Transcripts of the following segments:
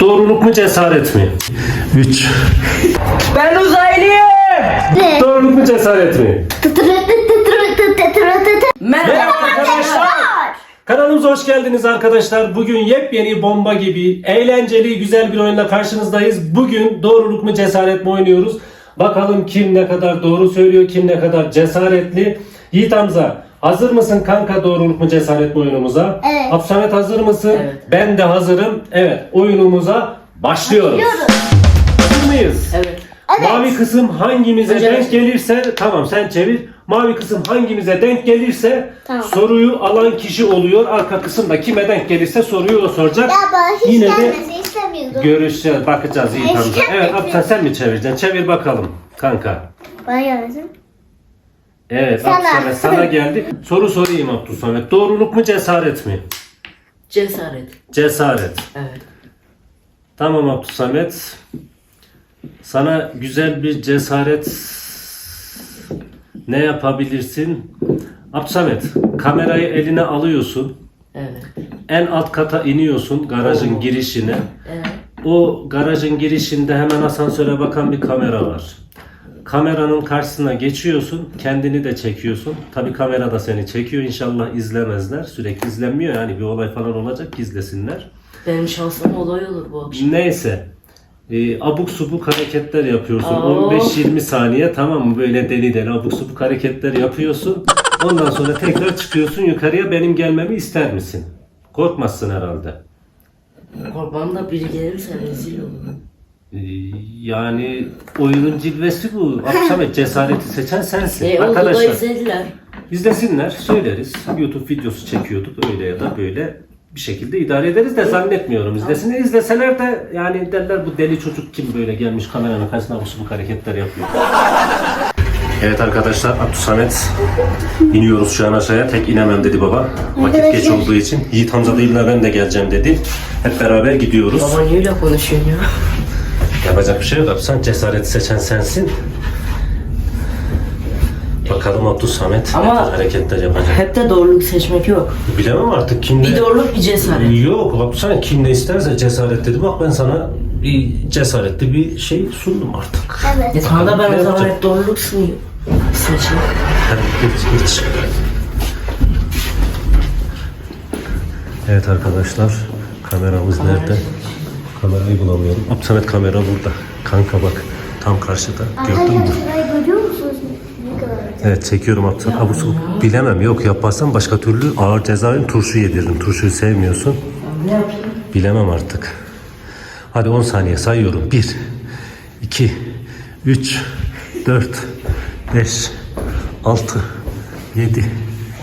Doğruluk mu cesaret mi? 3. Ben uzaylıyım. Doğruluk mu cesaret mi? Merhaba arkadaşlar. Kanalımıza hoş geldiniz arkadaşlar. Bugün yepyeni bomba gibi eğlenceli güzel bir oyunla karşınızdayız. Bugün doğruluk mu cesaret mi oynuyoruz. Bakalım kim ne kadar doğru söylüyor, kim ne kadar cesaretli. Yiğit Hamza hazır mısın kanka doğruluk mu cesaret mi oyunumuza? Evet. Absamet hazır mısın? Evet. Ben de hazırım. Evet oyunumuza başlıyoruz. Hazır mıyız? Evet. Evet. Mavi kısım hangimize Önce denk ben- gelirse tamam sen çevir. Mavi kısım hangimize denk gelirse Tamam. soruyu alan kişi oluyor. Arka kısımda kime denk gelirse soruyu o soracak. Ya bana hiç Yine de gelmesi istemiyordum. görüşeceğiz, bakacağız iyi Eşya Hamza. Evet. Absen sen mi çevireceksin? Çevir bakalım kanka. Bana gelmesin. Evet Sana. Absamet sana geldi. Soru sorayım Abdülsamet. Doğruluk mu cesaret mi? Cesaret. Cesaret. Evet. Tamam Abdülsamet. Sana güzel bir cesaret ne yapabilirsin? Abdülsamet kamerayı eline alıyorsun. Evet. En alt kata iniyorsun garajın Oo. girişine. Evet. O garajın girişinde hemen asansöre bakan bir kamera var. Kameranın karşısına geçiyorsun, kendini de çekiyorsun. Tabi kamera da seni çekiyor inşallah izlemezler. Sürekli izlenmiyor yani bir olay falan olacak ki izlesinler. Benim şansım olay olur bu akşam. Neyse. Ee, abuk subuk hareketler yapıyorsun. Oo. 15-20 saniye tamam mı? Böyle deli deli abuk subuk hareketler yapıyorsun. Ondan sonra tekrar çıkıyorsun yukarıya benim gelmemi ister misin? Korkmazsın herhalde. Korkmam da biri gelirse rezil olurum. Ee, Yani oyunun cilvesi bu. Akşam cesareti seçen sensin. E Arkadaşlar izlediler. izlesinler, söyleriz. YouTube videosu çekiyorduk öyle ya da böyle bir şekilde idare ederiz de zannetmiyorum izlesinler. İzleseler de yani derler bu deli çocuk kim böyle gelmiş kameranın karşısına bu hareketler yapıyor. Evet arkadaşlar Abdülsamet iniyoruz şu an aşağıya. Tek inemem dedi baba. Vakit geç olduğu için. Yiğit Hamza da illa ben de geleceğim dedi. Hep beraber gidiyoruz. Baba niye öyle konuşuyorsun ya? Yapacak bir şey yok abi. Sen cesareti seçen sensin. Bakalım Abdü Samet Ama- ne kadar hareketler yapacak. Hep de doğruluk seçmek yok. Bilemem artık kim Bir doğruluk bir cesaret. Yok Abdü Samet kim ne isterse cesaret dedi. Bak ben sana bir cesaretli bir şey sundum artık. Evet. E sana da ben o zaman hep doğruluk. Seçeyim. Hadi geç. Evet arkadaşlar kameramız nerede? Kamerayı bulamıyorum. Samet kamera burada. Kanka bak tam karşıda. Gördün mü? Şurayı görüyor musunuz? Ne kadar Evet çekiyorum Abdülhamit. Abuk subuk bilemem yok yaparsan başka türlü ağır ceza verin turşu yediririm. Turşuyu sevmiyorsun. Ne yapayım? Bilemem artık. Hadi 10 saniye sayıyorum. 1, 2, 3, 4, 5, 6, 7,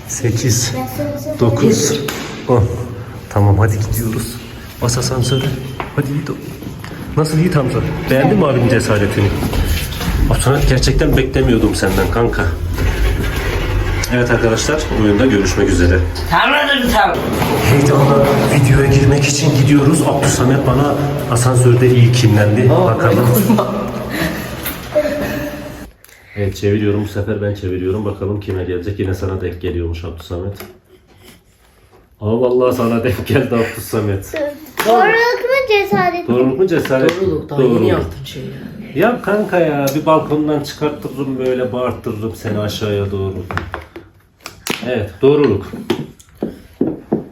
8, 9, 10. Tamam hadi gidiyoruz. Bas asansöre. Hadi Yiğit. Nasıl Yiğit Hamza? Beğendin mi abinin cesaretini? Abdülhamit gerçekten beklemiyordum senden kanka. Evet arkadaşlar oyunda görüşmek üzere. Tamamdır tamam. Heyecanla videoya girmek için gidiyoruz. Abdülsamet bana asansörde iyi kinlendi. Bakalım. Evet çeviriyorum bu sefer ben çeviriyorum. Bakalım kime gelecek. Yine sana denk geliyormuş Abdülsamet. Aa vallahi sana denk geldi Abdülsamet. Doğruluk mu cesaret? Doğruluk mu cesaret? Doğruluk daha yeni yaptım şey ya. Ya kanka ya bir balkondan çıkarttırırım böyle bağırttırırım seni aşağıya doğru. Evet doğruluk.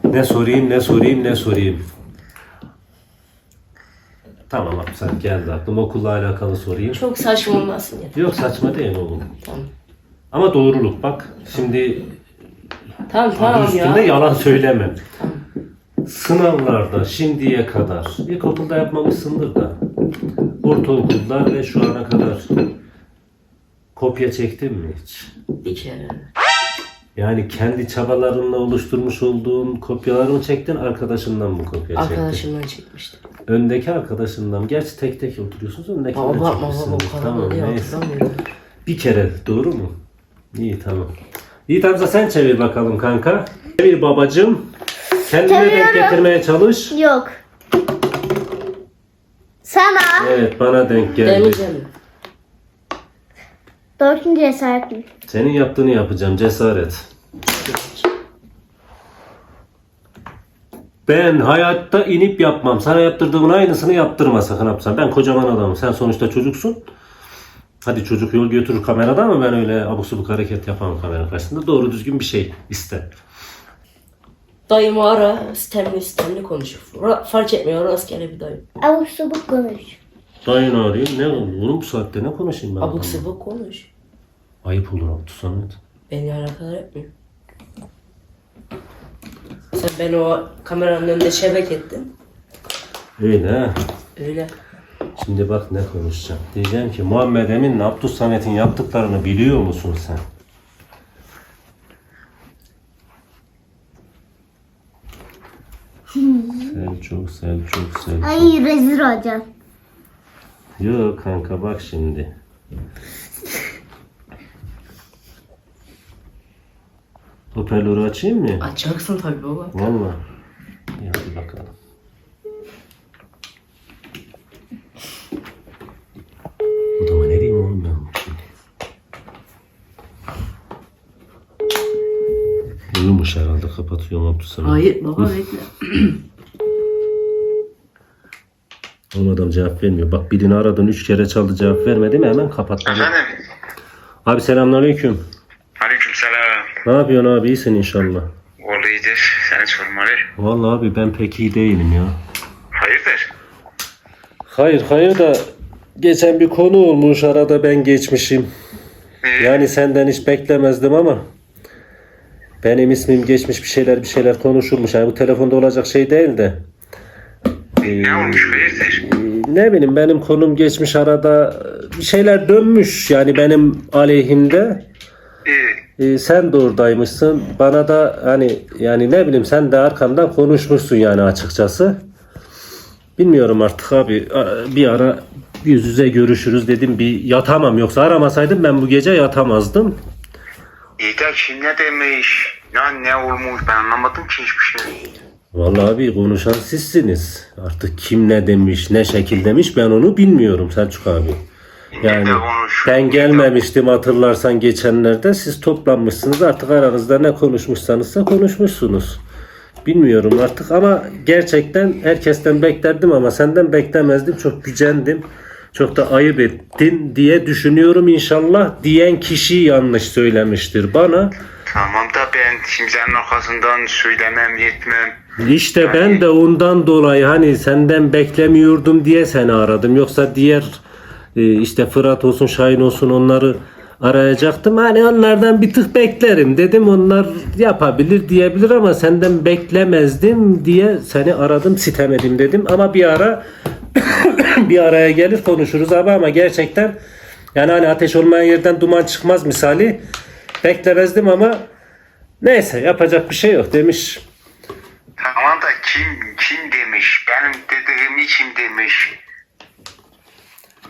Ne sorayım ne sorayım ne sorayım. Tamam abi sen geldi aklıma okulla alakalı sorayım. Çok saçma olmasın ya. Yok saçma değil oğlum. Tamam. Ama doğruluk bak. Şimdi Tamam adı tamam üstünde ya. yalan söylemem. Sınavlarda şimdiye kadar ilkokulda yapmamışsındır da ortaokulda ve şu ana kadar kopya çektin mi hiç? Bir kere. Yani kendi çabalarınla oluşturmuş olduğun kopyaları mı çektin, arkadaşından mı kopya çektin? Arkadaşımdan çekmiştim. Öndeki arkadaşından mı? Gerçi tek tek oturuyorsunuz, öndekinden Baba baba kadar Tamam, neyse. Bir kere, doğru mu? İyi, tamam. İyi Hamza sen çevir bakalım kanka. Çevir babacığım. Kendine denk Çeviriyorum. getirmeye çalış. Yok. Sana Evet, bana denk geldi. Demeyeceğim. doğruluk mu cesaret mi? Senin yaptığını yapacağım, cesaret. Ben hayatta inip yapmam. Sana yaptırdığımın aynısını yaptırma sakın Hapsan. Ben kocaman adamım. Sen sonuçta çocuksun. Hadi çocuk yol götürür kamerada ama ben öyle abuk subuk hareket yapamam kamera karşısında. Doğru düzgün bir şey iste. Dayımı ara, sistemli sistemli konuşur. Ra- fark etmiyor, rastgele bir dayım. Abuk subuk konuş. Dayını arayayım. Ne oğlum bu saatte ne konuşayım ben? Abuk adamla? sabuk konuş. Ayıp olur Abdü Samet. Beni alakadar etmiyor. Sen beni o kameranın önünde şebek ettin. Öyle ha. Öyle. Şimdi bak ne konuşacağım. Diyeceğim ki Muhammed Emin'le Abdü Samet'in yaptıklarını biliyor musun sen? Selçuk, Selçuk, Selçuk. Ay rezil olacağım. Yok kanka bak şimdi. Hoparlörü açayım mı? Açacaksın tabii baba. Valla. İyi hadi bakalım. Odama ne diyeyim oğlum ben şimdi? Uyumuş kapatıyorum Abdülsamet. Hayır baba bekle. Oğlum adam cevap vermiyor. Bak birini aradın üç kere çaldı cevap vermedi mi hemen kapattı. Efendim? Abi selamünaleyküm. Aleyküm selam. Ne yapıyorsun abi iyisin inşallah. Oğlu iyidir. Seni sormalı. Vallahi abi ben pek iyi değilim ya. Hayırdır? Hayır hayır da geçen bir konu olmuş arada ben geçmişim. Ee, Yani senden hiç beklemezdim ama benim ismim geçmiş bir şeyler bir şeyler konuşulmuş. Yani bu telefonda olacak şey değil de. Ee, ne olmuş hayırdır? ne bileyim benim konum geçmiş arada bir şeyler dönmüş yani benim aleyhimde. Ee, sen de oradaymışsın. Bana da hani yani ne bileyim sen de arkamdan konuşmuşsun yani açıkçası. Bilmiyorum artık abi. Bir ara yüz yüze görüşürüz dedim. Bir yatamam yoksa aramasaydım ben bu gece yatamazdım. İyi de kim ne demiş? Ya ne olmuş ben anlamadım ki hiçbir şey. Vallahi abi konuşan sizsiniz. Artık kim ne demiş, ne şekil demiş ben onu bilmiyorum Selçuk abi. Yani ben gelmemiştim hatırlarsan geçenlerde siz toplanmışsınız artık aranızda ne konuşmuşsanızsa konuşmuşsunuz. Bilmiyorum artık ama gerçekten herkesten beklerdim ama senden beklemezdim. Çok gücendim. Çok da ayıp ettin diye düşünüyorum inşallah diyen kişi yanlış söylemiştir bana. Tamam da ben kimsenin arkasından söylemem etmem. İşte ben de ondan dolayı hani senden beklemiyordum diye seni aradım. Yoksa diğer e, işte Fırat olsun Şahin olsun onları arayacaktım. Hani onlardan bir tık beklerim dedim. Onlar yapabilir diyebilir ama senden beklemezdim diye seni aradım sitemedim dedim. Ama bir ara bir araya gelir konuşuruz abi ama gerçekten yani hani ateş olmayan yerden duman çıkmaz misali beklemezdim ama neyse yapacak bir şey yok demiş. Tamam da kim kim demiş? Benim dediğimi kim demiş?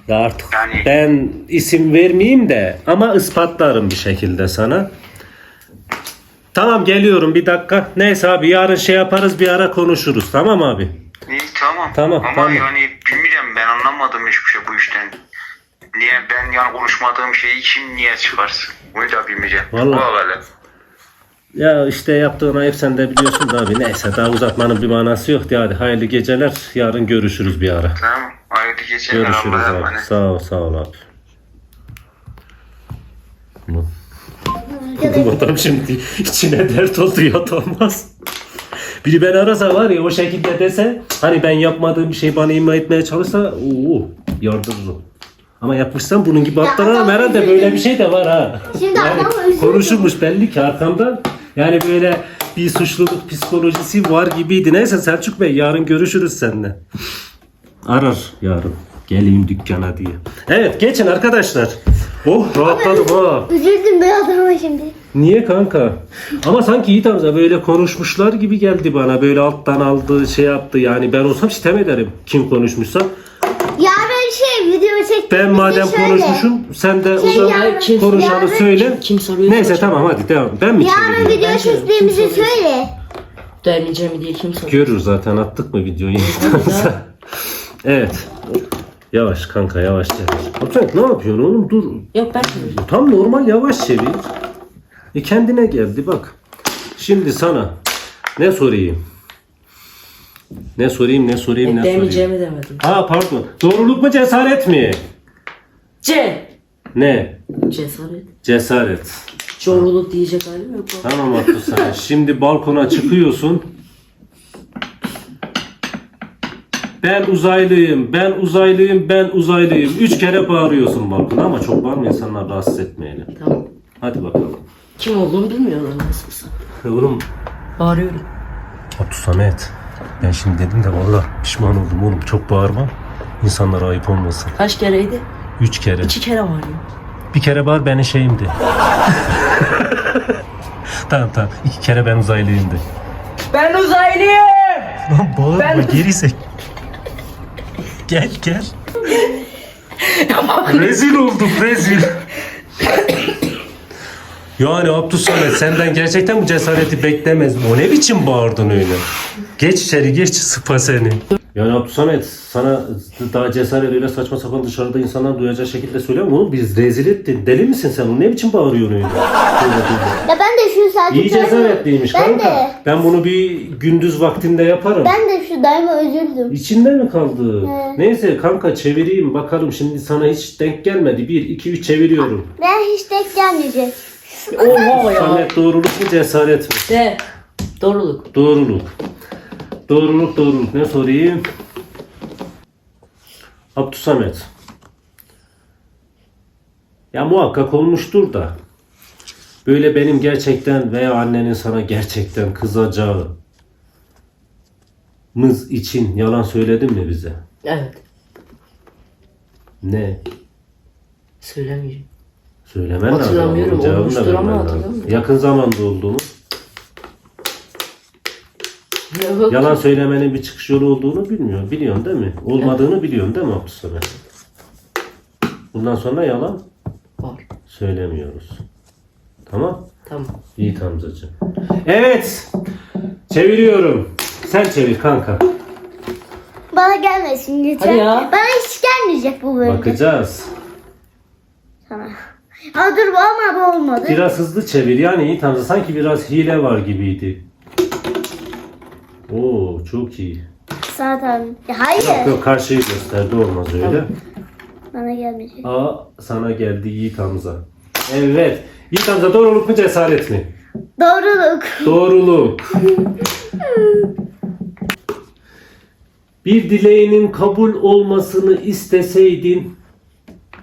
Ya artık Yani- ben isim vermeyeyim de ama ispatlarım bir şekilde sana. Tamam geliyorum bir dakika. Neyse abi yarın şey yaparız bir ara konuşuruz. Tamam abi. İyi tamam. Tamam, Ama tamam. yani bilmiyorum ben anlamadım hiçbir şey bu işten. Niye ben yani konuşmadığım şeyi kim niye çıkarsın? Bunu da bilmeyeceğim. Vallahi. Bu. Ya işte yaptığın ayıp sen de biliyorsun da abi. Neyse daha uzatmanın bir manası yok. Hadi hayırlı geceler. Yarın görüşürüz bir ara. Tamam. Hayırlı geceler. Görüşürüz abi. emanet. Sağ ol sağ ol abi. Bu- Bu adam şimdi içine dert oldu yatamaz. Biri beni arasa var ya o şekilde dese hani ben yapmadığım bir şey bana ima etmeye çalışsa ooo yardırırım. Ama yapmışsam bunun gibi atlarım adam herhalde böyle bir şey de var ha. Şimdi üzüldü. konuşulmuş belli ki arkamdan. Yani böyle bir suçluluk psikolojisi var gibiydi. Neyse Selçuk Bey yarın görüşürüz seninle. Arar yarın. Geleyim dükkana diye. Evet geçin arkadaşlar. Oh rahatladım ha. Üzüldüm ben adama şimdi. Niye kanka? Ama sanki iyi tarzda böyle konuşmuşlar gibi geldi bana. Böyle alttan aldı şey yaptı. Yani ben olsam sitem ederim. Kim konuşmuşsa. Yarın şey video çektiğimizde Ben madem şöyle. konuşmuşum sen de Şey, o zaman yarın- kim- konuşanı yarın- söyle. kim- kim? Neyse tamam hadi devam. Ben mi Yarın video Ben söyleyeyim. çektiğimizi söyle. Dayanacağım diye kim soruyor? Görür zaten attık mı videoyu? evet. Yavaş kanka yavaş yavaş. Sen ne yapıyorsun oğlum dur. Yok ben. Tam normal yavaş çevir. E kendine geldi bak. Şimdi sana ne sorayım? Ne sorayım ne sorayım ne sorayım. Demeyeceğimi demedim. Aa pardon. Doğruluk mu cesaret mi? C. Ne? Cesaret. Cesaret. Coruluk diyecek halim yok. Tamam Abdülsamet. Şimdi balkona çıkıyorsun. Ben uzaylıyım, ben uzaylıyım, ben uzaylıyım. Üç kere bağırıyorsun balkona ama çok bağırma insanlar rahatsız etmeyelim. Tamam. Hadi bakalım. Kim olduğumu bilmiyorlar nasılsa. Oğlum Bağırıyorum. Abdülsamet. Ben şimdi dedim de valla pişman oldum oğlum. Çok bağırma. İnsanlara ayıp olmasın. Kaç kereydi? Üç kere. İki kere bağırıyorum. Bir kere bağır benim şeyimdi. tamam tamam. İki kere ben uzaylıyımdı. Ben uzaylıyım. Lan bağırma Ben- gerizek. Gel gel. rezil oldum rezil. Yani Abdülsamet senden gerçekten bu cesareti beklemez. O ne biçim bağırdın öyle? Geç içeri geç sıpa seni. Yani Abdülsamet sana daha cesaret öyle saçma sapan dışarıda insanlar duyacağı şekilde söylüyorum. Oğlum biz rezil ettin. Deli misin sen? Ne biçim bağırıyorsun öyle? Ya ben şu saati İyi cesaretliymiş Ben kanka. de. Ben bunu bir gündüz vaktinde yaparım. Ben de şu daima üzüldüm. İçinde mi kaldı? He. Neyse kanka çevireyim bakalım şimdi sana hiç denk gelmedi. 1 2 3 çeviriyorum. Ben hiç denk gelmeyecek. Oha ya. Samet doğruluk mu cesaret mi? D. Doğruluk. Doğruluk. Doğruluk doğruluk ne sorayım? Abdüsamet. Ya muhakkak olmuştur da. Böyle benim gerçekten veya annenin sana gerçekten kızacağı mız için yalan söyledin mi bize? Evet. Ne? Söylemeyeceğim. Söylemen lazım. Hatırlamıyorum, da olmuştur ama vermen lazım. hatırlamıyorum. Yakın zamanda oldu mu? Yok. Yalan söylemenin bir çıkış yolu olduğunu bilmiyor. Biliyorsun değil mi? Olmadığını biliyorsun değil mi Abdülsamet? Bundan sonra yalan Var. söylemiyoruz. Tamam? Tamam. İyi Hamzacığım. Evet. Çeviriyorum. Sen çevir kanka. Bana gelmesin lütfen. Hadi ya. Bana hiç gelmeyecek bu bölüm. Bakacağız. Tamam. Ha dur bu ama bu olmadı. Biraz hızlı çevir. Yani iyi Hamza sanki biraz hile var gibiydi. Oo çok iyi. Zaten. Ya Yok hayır. yok karşıyı gösterdi olmaz öyle. Bana gelmeyecek. A sana geldi Yiğit Hamza. Evet. Yiğit Hamza doğruluk mu cesaret mi? Doğruluk. Doğruluk. Bir dileğinin kabul olmasını isteseydin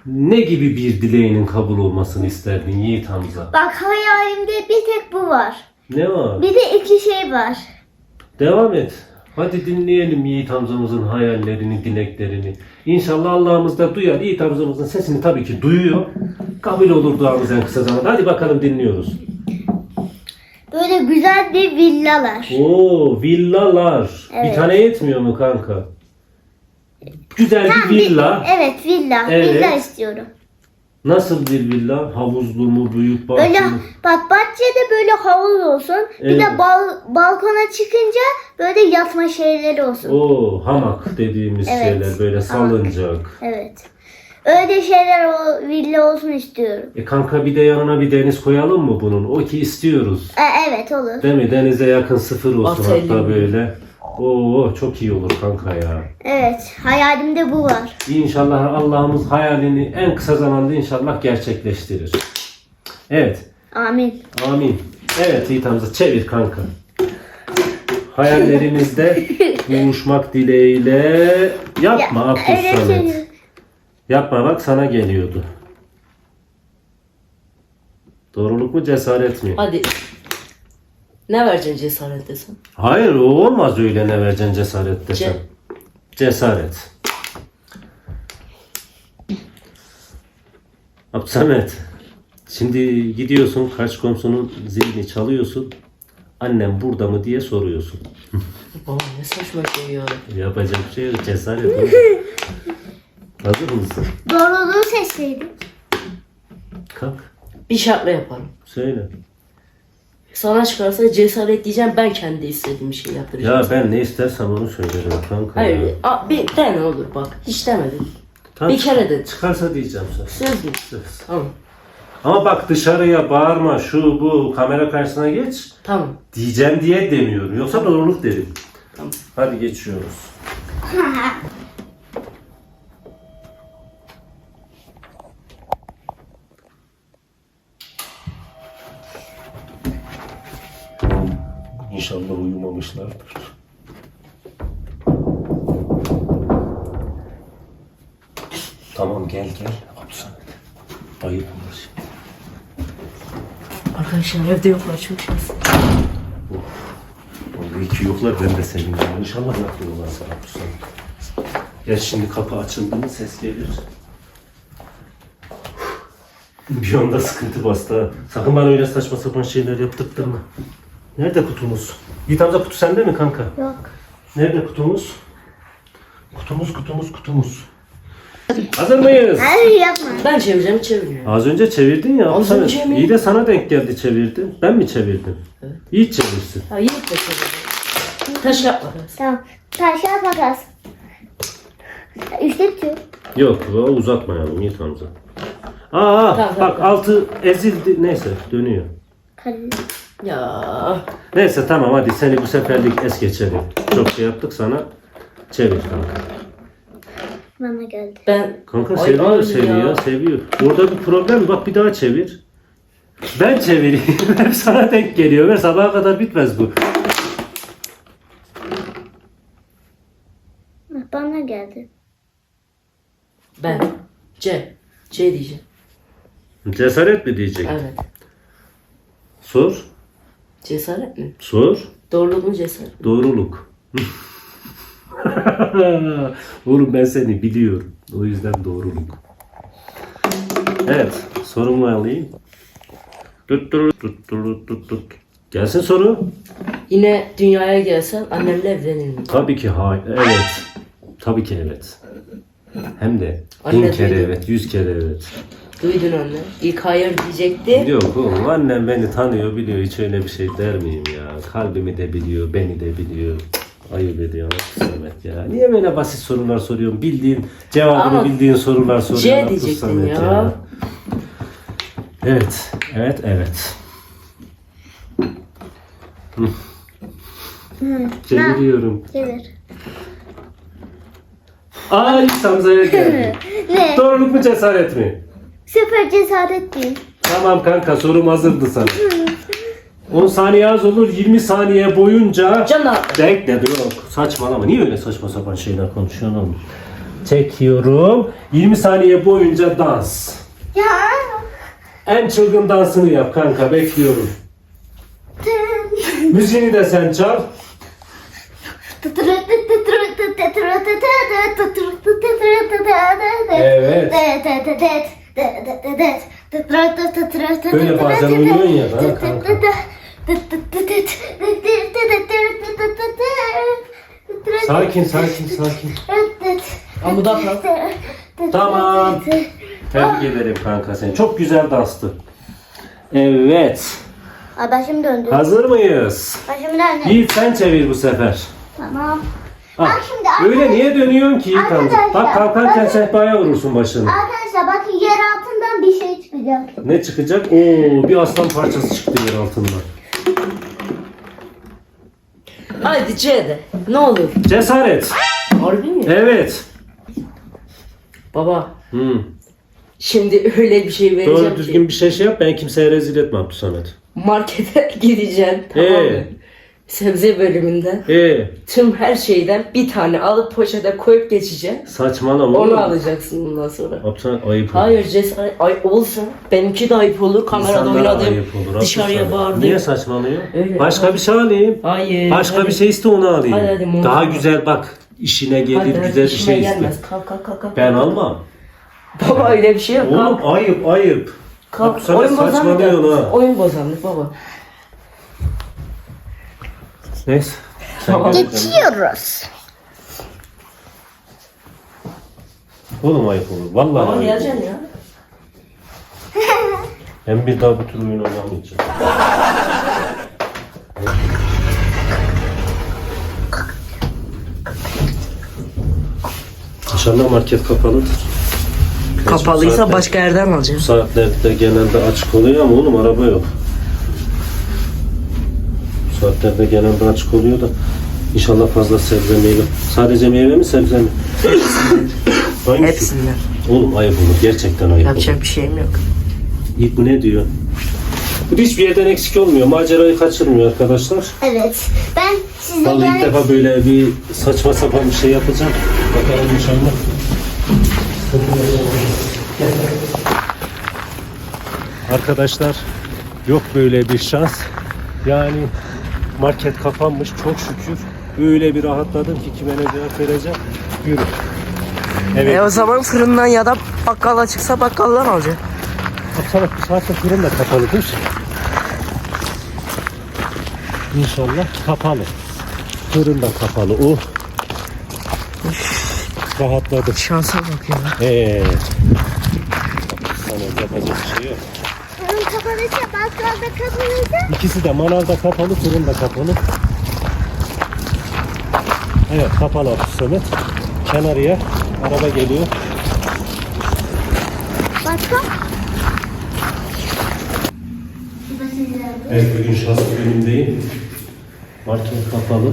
ne gibi bir dileğinin kabul olmasını isterdin Yiğit Hamza? Bak hayalimde bir tek bu var. Ne var? Bir de iki şey var. Devam et. Hadi dinleyelim Yiğit Hamza'mızın hayallerini, dileklerini. İnşallah Allah'ımız da duyar. Yiğit Hamza'mızın sesini tabii ki duyuyor. Kabul olur duamız en kısa zamanda. Hadi bakalım dinliyoruz. Böyle güzel bir villalar. Oo villalar. Bir Evet. tane yetmiyor mu kanka? Güzel bir Bir- villa. evet villa. Evet. Villa istiyorum. Nasıl bir villa? Havuzlu mu, büyük bahçeli Böyle mi? bak bahçede böyle havuz olsun. Bir Evet. de bal- balkona çıkınca böyle yatma şeyleri olsun. Oo hamak dediğimiz Evet, şeyler böyle hamak. salıncak. Evet. Öyle şeyler o villa olsun istiyorum. E kanka bir de yanına bir deniz koyalım mı bunun? O ki istiyoruz. E, evet olur. Değil mi? Denize yakın sıfır olsun At elli hatta böyle. Oo çok iyi olur kanka ya. Evet. Hayalimde bu var. İnşallah Allah'ımız hayalini en kısa zamanda inşallah gerçekleştirir. Evet. Amin. Amin. Evet Yiğit Hamza çevir kanka. Hayallerimizde buluşmak dileğiyle yapma Ya, Abdül öyle Samet. şey- Yapma bak sana geliyordu. Doğruluk mu cesaret mi? Hadi. Ne vereceksin cesaret desem? Hayır o olmaz öyle ne vereceksin cesaret desem. Ce- Cesaret. Abdülsamet. Şimdi gidiyorsun karşı komşunun zilini çalıyorsun. Annem burada mı diye soruyorsun. Baba ne saçma şey ya. Yapacak bir şey yok. Cesaret. Hazır mısın? Doğruluğu seçseydim. Kalk. Bir şartla yaparım. Söyle. Sana çıkarsa cesaret diyeceğim ben kendi istediğim bir şey yaptıracağım. Ya ben ne istersem onu söylerim kanka. ya. Hayır. A, bir tane olur bak. Hiç demedim. Tamam, bir kere de. Çıkarsa diyeceğim sana. Söz mü? Söz. Tamam. Ama bak dışarıya bağırma şu bu kamera karşısına geç. Tamam. Diyeceğim diye demiyorum. Yoksa doğruluk derim. Tamam. Hadi geçiyoruz. İnşallah uyumamışlardır. Tamam gel gel. Abdülsamet. Ayıp olur. Arkadaşlar evde yoklar çok şanslı. Vallahi iki yoklar ben de sevindim. İnşallah yapmıyorlar sana Abdülsamet. Gel şimdi kapı açıldı mı ses gelir. Bir anda sıkıntı bastı. ha. Sakın bana öyle saçma sapan şeyler yaptırtma. Nerede kutumuz? Yiğit amca kutu sende mi kanka? Yok. Nerede kutumuz? Kutumuz kutumuz kutumuz. Hazır mıyız? Hayır yapma. Ben çevireceğim çevirmiyorum. Az önce çevirdin ya. Az önce mi? İyi de sana denk geldi çevirdin. Ben mi çevirdim? Evet. Yiğit çevirsin. Ha Yiğit de çevireceğim. Taş yapma. Tamam. Taş makas. Üçte bitiyor. Yok o uzatmayalım Yiğit amca. Aa Tamam, bak tamam. altı ezildi. Neyse dönüyor. Kare. Ya. Neyse tamam hadi seni bu seferlik es geçelim. Çok şey yaptık sana. Çevir kanka. Bana geldi. Ben Kanka Ay, seviyor ay seni ya. ya. seviyor. Burada bir problem bak bir daha çevir. Ben çevireyim. Hep sana denk geliyor. Ve sabaha kadar bitmez bu. Bana geldi. ben C. C diyeceğim. Cesaret mi diyecek? Evet. Sor. Cesaret mi? Sor. Doğruluk mu cesaret mi? Doğruluk. Oğlum ben seni biliyorum. O yüzden doğruluk. Evet. Sorumu alayım. Tut tut tut tut tut tut. Gelsin soru. Yine dünyaya gelsen annemle evlenir mi? Tabii ki hayır. Evet. Tabii ki evet. Hem de bin Anne kere evet, yüz kere evet. Duydun anne. İlk hayır diyecekti. Yok oğlum annem beni tanıyor biliyor hiç öyle bir şey der miyim ya. Kalbimi de biliyor, beni de biliyor. Ayıp ediyor Samet ya. Niye böyle basit sorular soruyorsun? Bildiğin, cevabını Ama bildiğin sorular soruyorsun. C diyecektin Samet ya. Evet, evet, evet. Hı. Çeviriyorum. Çevir. Ay Samza'ya geldi. Ne? Doğruluk mu cesaret mi? Süper cesaret değil. Tamam kanka sorum hazırdı sana. 10 saniye az olur 20 saniye boyunca Canım. Bekle dur yok. Saçmalama. Niye öyle saçma sapan şeyler konuşuyorsun oğlum? Çekiyorum. 20 saniye boyunca dans. Ya. En çılgın dansını yap kanka. Bekliyorum. Müziğini de sen çal. Evet. Böyle bazen uyuyorsun ya, ha, kanka. Sakin sakin sakin. Amuda kal. Tamam. Tebrik ederim kanka seni. Çok güzel danstı. Evet. Aa, başım döndü. Hazır mıyız? Başım döndü. Yiğit sen çevir bu sefer. Tamam. Ah, Bak şimdi Öyle niye dönüyorsun ki? Arkadaşlar, Bak kalkarken bakın. sehpaya vurursun başını. Arkadaşlar bakın yer altından bir şey çıkacak. Ne çıkacak? Oo bir aslan parçası çıktı yer altından. Haydi C de. Ne olur. Cesaret. Harbi mi? Evet. Baba. Hmm. Şimdi öyle bir şey vereceğim Doğru ki. düzgün bir şey şey yap. Ben kimseye rezil etme Abdülsamet. Markete gideceksin. Tamam mı? Ee? Sebze bölümünden. Ee, Tüm her şeyden bir tane alıp poşete koyup geçeceksin. saçmalama Onu oğlum. alacaksın bundan sonra. Abdülsamet ayıp olur. Hayır cesaret ay olsa benimki de ayıp olur. Kamerada İnsanlara oynadım. ayıp olur. Dışarıya Abdülsamet. bağırdım. Niye saçmalıyor? Öyle. Başka bir şey alayım. Hayır. Başka hadi. bir şey iste onu alayım. Hadi, hadi. Daha güzel bak. işine gelir Hadi, hadi, güzel bir şey iste. gelmez. Kalk kalk kalk. kalk. Ben almam. Baba öyle bir şey yok. Oğlum Kalk. ayıp ayıp. Kalk. Abdülsamet Oyun bozanlık saçmalıyorsun ha. Oyun bozanlık baba. Neyse. Sen. Geçiyoruz. Oğlum ayıp olur. Vallahi Baba ayıp olur. geleceksin ya. Ben bir daha bu tür oyun oynamayacağım. İnşallah market kapalıdır. Kapalıysa başka yerden Bu alacağım. saatlerde genelde açık oluyor ama oğlum araba yok. Saatlerde genelde açık oluyor da İnşallah fazla sebze meyve. Sadece meyve mi sebze mi? Hangisi? Hepsinden. Oğlum ayıp olur. Gerçekten ayıp olur. Yapacak bir şeyim yok. İlk bu ne diyor? Bu hiçbir yerden eksik olmuyor. Macerayı kaçırmıyor arkadaşlar. Evet. Ben size Vallahi ilk defa böyle bir saçma sapan bir şey yapacağım. Bakalım inşallah. Arkadaşlar yok böyle bir şans. Yani market kapanmış çok şükür. Öyle bir rahatladım ki kime ne cevap vereceğim. Yürü. Evet. E o zaman fırından ya da bakkala çıksa bakkaldan alacak. Bakalım bu saatte fırın da kapalıdır. İnşallah kapalı. Fırın da kapalı. Oh. Rahatladım. Şansa bak ya. Ee, sana yapacak bir şey yok. Fırın kapanırsa bakkal da kapanırsa İkisi de manavda kapalı, fırın da kapalı. Evet, kapalı Abdülsamet. Kenarıya araba geliyor. bakkal. Evet, bugün şanslı günümdeyim. Market kapalı.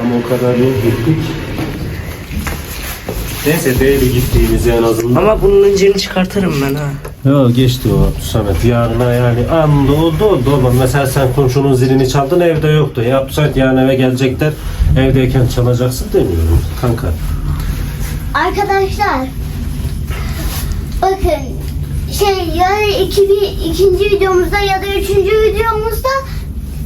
Ama o kadar yol gittik. Neyse değerli gittiğimiz en azından. Ama bunun önceni çıkartırım ben ha. Ya geçti o Samet. Yarına yani anda oldu oldu olmadı. Mesela sen komşunun zilini çaldın evde yoktu. Ya Samet yarın eve gelecekler. Evdeyken çalacaksın demiyorum kanka. Arkadaşlar bakın şey yani iki, ikinci videomuzda ya da üçüncü videomuzda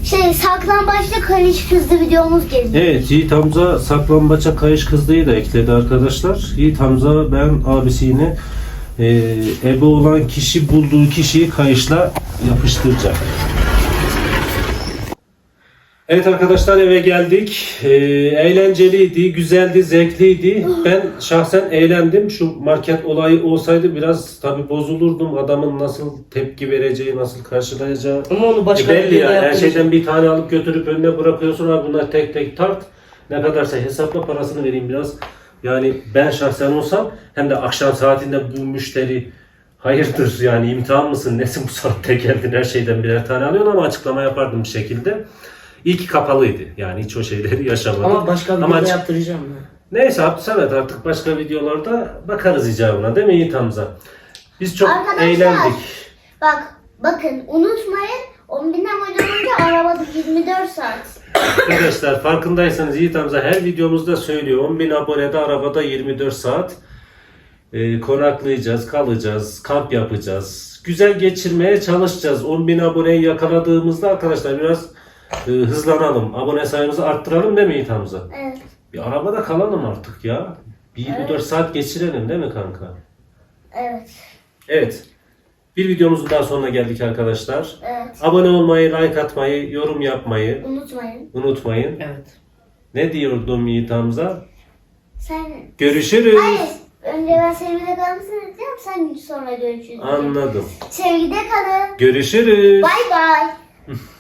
şey saklambaçlı karışık hızlı videomuz gelecek. Evet Yiğit Hamza saklambaça kayış kızdığı da ekledi arkadaşlar. Yiğit Hamza ben abisi yine e, ebe olan kişi bulduğu kişiyi kayışla yapıştıracak. Evet arkadaşlar eve geldik. Ee, eğlenceliydi, güzeldi, zevkliydi. Ben şahsen eğlendim. Şu market olayı olsaydı biraz tabi bozulurdum. Adamın nasıl tepki vereceği, nasıl karşılayacağı. Ama onu başka E belli ya. Her şeyden bir tane alıp götürüp önüne bırakıyorsun. Abi bunlar tek tek tart. Ne kadarsa hesapla parasını vereyim biraz. Yani ben şahsen olsam hem de akşam saatinde bu müşteri hayırdır yani imtihan mısın nesin bu saatte geldin her şeyden birer tane alıyorsun ama açıklama yapardım bir şekilde. İyi ki kapalıydı. Yani hiç o şeyleri yaşamadım. Ama başka videoda Ama- yaptıracağım ben. Neyse Abdülsamet artık başka videolarda bakarız icabına değil mi Yiğit Hamza? Biz çok Arkadaşlar. eğlendik. Bak bakın unutmayın 10 bin abone olunca arabada 24 saat. Arkadaşlar farkındaysanız Yiğit Hamza her videomuzda söylüyor. 10.000 abonede arabada 24 saat e, konaklayacağız, kalacağız, kamp yapacağız. Güzel geçirmeye çalışacağız. 10.000 aboneyi yakaladığımızda arkadaşlar biraz e, hızlanalım. Abone sayımızı arttıralım değil mi Yiğit Hamza? Evet. Bir arabada kalalım artık ya. Bir 24 saat geçirelim değil mi kanka? Evet. Evet. Bir videomuzun daha sonuna geldik arkadaşlar. Evet. Abone olmayı, like atmayı, yorum yapmayı Unutmayın. unutmayın. Evet. Ne diyordum Yiğit Hamza? Sen Görüşürüz. Hayır. Önce ben sevgide kalmasını diyeceğim. Sen sonra görüşürüz. Anladım. Sevgide kalın. Görüşürüz. Bay bay.